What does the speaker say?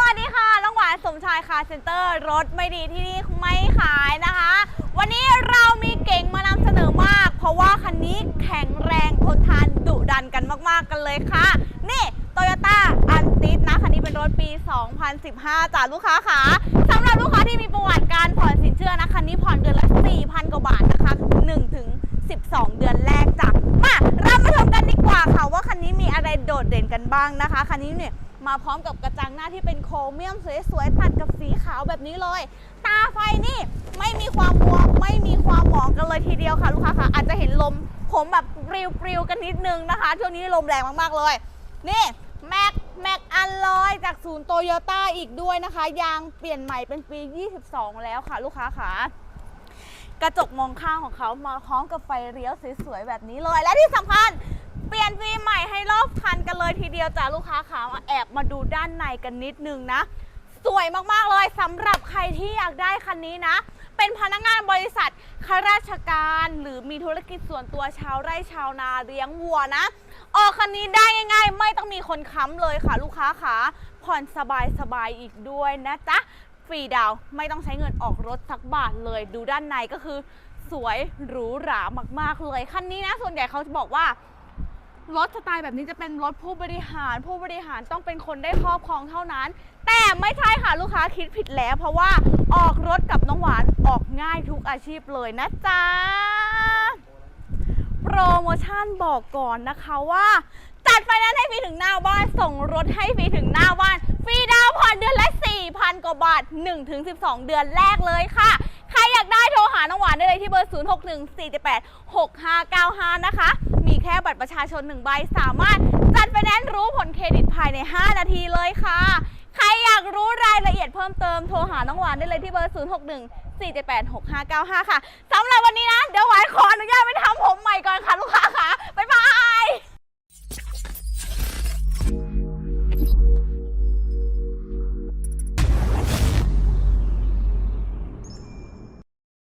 วัสดีค่ะน้องหวานสมชายคาร์เซ็นเตอร์รถไม่ดีที่นี่ไม่ขายนะคะ วันนี้เรามีเก่งมานำเสนอมาก เพราะว่าคันนี้แข็งแรงทนทานดุดันกันมากๆกันเลยค่ะ นี่โตโยต้าอันติสนะ คันนี้เป็นรถปี 2015จากลูกค้าขาสำหรับลูกค้าที่มีประวัติการผ่อนสินเชื่อนะ คันนี้ผ่อนเดือนละ 4,000 กว่าบาทนะคะ1ถึง12 เดือนแรกจ้ะมาเรามาชมกันดีกว่าค่ะว่าคันนี้มีอะไรโดดเด่นกันบ้างนะคะ คันนี้เนี่ย มาพร้อมกับกระจังหน้าที่เป็นโครเมียมสวยๆตัดกับสีขาวแบบนี้เลย ตาไฟนี่ไม่มีความบวมไม่มีความหมองกันเลยทีเดียวค่ะลูกค้าค่ะอาจจะเห็นลมผมแบบปลิวๆกันนิดนึงนะคะ ช่วงนี้ลมแรงมากๆเลย นี่แม็กแม็กอันลอยจากศูนย์โตโยต้าอีกด้วยนะคะ ยางเปลี่ยนใหม่เป็นปี 22 แล้วค่ะ ลูกค้าค่ะกระจกมองข้างของเขามาพร้อมกับไฟเลี้ยวสวยๆแบบนี้เลย และที่สำคัญ นฟิล์มใหม่ให้รอบคันกันเลยทีเดียวจ้าลูกค้าขามาแอบมาดูด้านในกันนิดนึงนะ สวยมากๆเลยสำหรับใครที่อยากได้คันนี้นะ เป็นพนักงานบริษัทข้าราชการหรือมีธุรกิจส่วนตัวชาวไร่ชาวนาเลี้ยงวัวนะ ออกคันนี้ได้ง่ายๆ ไม่ต้องมีคนค้ำเลยค่ะ ลูกค้าขาผ่อนสบายๆอีกด้วยนะจ๊ะฟรีดาวไม่ต้องใช้เงินออกรถสักบาทเลย ดูด้านในก็คือสวยหรูหรามากๆเลยคันนี้นะ ส่วนใหญ่เขาจะบอกว่า รถสไตล์แบบนี้จะเป็นรถผู้บริหาร ผู้บริหารต้องเป็นคนได้ครอบครองเท่านั้น แต่ไม่ใช่ค่ะลูกค้าคิดผิดแล้ว เพราะว่าออกรถกับน้องหวานออกง่ายทุกอาชีพเลยนะจ๊ะโปรโมชั่นบอกก่อนนะคะว่า จัดไฟแนนซ์ให้ฟรีถึงหน้าบ้าน ส่งรถให้ฟรีถึงหน้าบ้านฟรีดาวผ่อนเดือนละ4,000กว่าบาท 1-12 เดือนแรกเลยค่ะใครอยากได้โทรหาน้องหวานได้เลยที่เบอร์ 0614786595 นะคะ แค่บัตรประชาชน1ใบสามารถจัดไฟแนนซ์รู้ผลเครดิตภายใน 5 นาทีเลยค่ะ ใครอยากรู้รายละเอียดเพิ่มเติมโทรหาน้องหวานได้เลยที่เบอร์ 061 4786595 ค่ะสำหรับวันนี้นะ เดี๋ยวหวานขอ